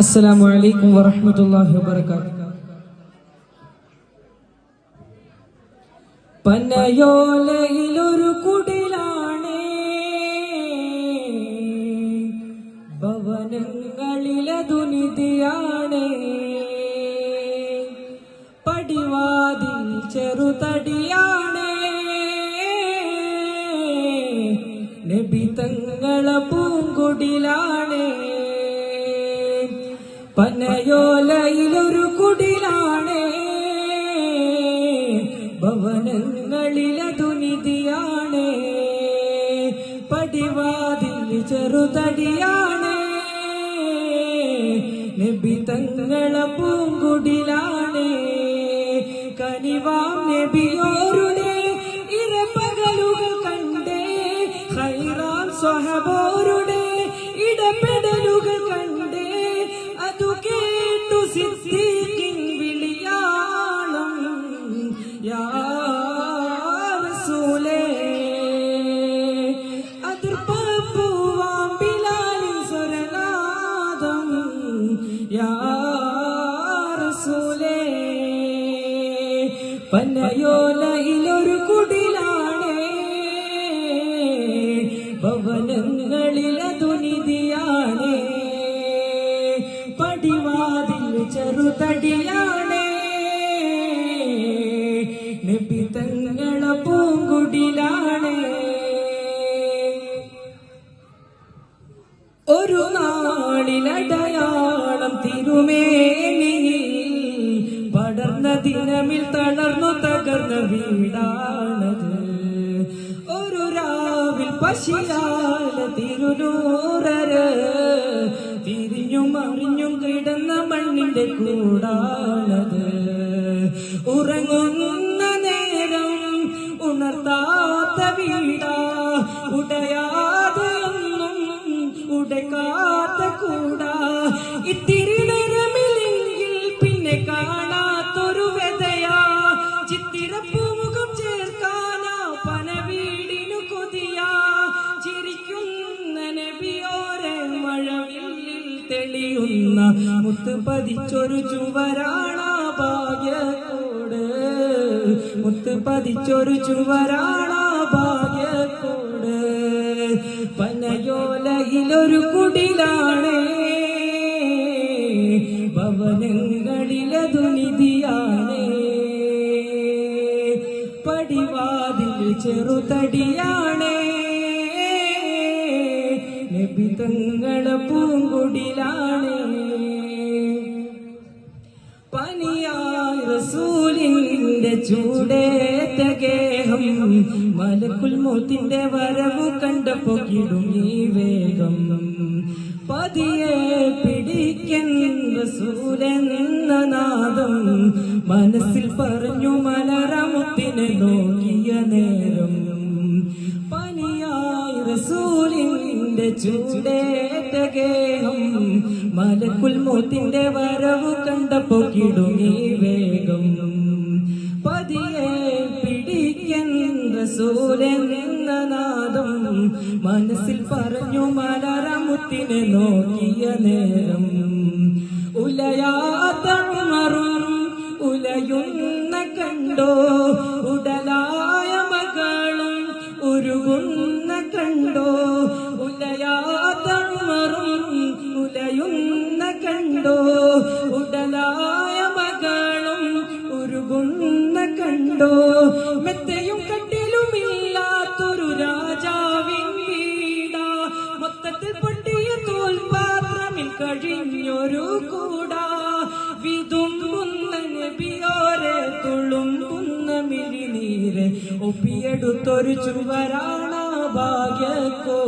السلام عليكم ورحمة الله وبركاته പനയോലയിലൊരു കുടിലാണ് ഭവനങ്ങളിലെ ദുനിതിയാണ് പടിവാതിൽ ചെറുതടിയാണ് നബി തങ്ങളെ പൂങ്കുടിലാണ് പനയോലയിലൊരു കുടിലാണ്. ഭവനങ്ങളിലതു നിധിയാണ് പടിവാതിൽ ചെറുതടിയാണ്. നബി തങ്ങളെ പൂങ്കുടിലാണ്. കനിവാം നബിയോരുടെ ഇരപ്പകലുകൾ കണ്ടേ. ഹൈറാം സ്വഹബോരുടെ യാ റസൂലേ പനയോലയിലൊരു കുടിലാണ്. ഭവനങ്ങളിൽ ദുനിതിയാണ് പടിവാതിൽ ചെറുതടിയാണ്. നബി തങ്ങളെ തിരുമേനിയിൽ പടർന്ന ദിനമിൽ തളർന്നു തകർന്ന വീടാണത്. ഒരു രാവിൽ പശിയാല തിരുനൂറര് തിരിഞ്ഞും അറിഞ്ഞും കിടന്ന മണ്ണിന്റെ കൂടാണത്. ഉറങ്ങുന്ന നേരം ഉണർത്താത്ത വീടാ. ഉടയാതെ ഒന്നും ഉടക്കാത്ത കൂടാ. ഇത്തിരി തെളിയുന്ന മുത്ത് പതിച്ചൊരു ചുവരാണ ഭാഗ്യക്കോട് മുത്ത് പതിച്ചൊരു ചുവരാണ ഭാഗ്യക്കോട് പനയോലയിലൊരു കുടിലാണ്. ഭവനങ്ങളിലെ ദുനിതിയാണ് പടിവാതിൽ ചെറുതടിയാണ്. നബി തങ്ങളെ പൂങ്കുടിലാണ്. പനിയാൽ റസൂലിന്റെ ചൂടേറ്റ ഗേഹം മലക്കുൽ മോത്തിന്റെ വരവ് കണ്ടപ്പോ കിടുങ്ങി വേഗം. പതിയെ പിടിക്കൻ റസൂലെന്ന നാദം മനസ്സിൽ പറഞ്ഞു മലരമുത്തിനെ നോക്കിയ ഗേഹം മലക്കുൽ വരവ് കണ്ടപ്പോ കിടുങ്ങി വേഗം. പതിയെ പിടിക്കൻ റസൂലെന്ന നാദം മനസ്സിൽ പറഞ്ഞു മലരമുത്തിനെ നോക്കിയ നേരം. ഉലയാത്ത ഉമറും ഉലയുന്ന കണ്ടോ? ഉടലായ മകളും ഉരുകുന്ന കണ്ടോ? ഉലയാത്ത ഉമറും ഉലയുന്ന കണ്ടോ? ഉടലായ മകളും ഉരുകുന്ന കണ്ടോ? മെത്തയും കട്ടിലുമില്ലാത്തൊരു രാജാവിൻ വീട. മൊത്തത്തിൽ പൊട്ടിയ തോൽപാത്രമിൽ കഴിഞ്ഞൊരു കൂടാ. വിതുമ്പുന്ന നബിയോരെ തുളുമ്പുന്ന മിഴിനീരെ ഒപ്പിയെടുത്തൊരു ചുവരാണ ഭാഗ്യക്കോ?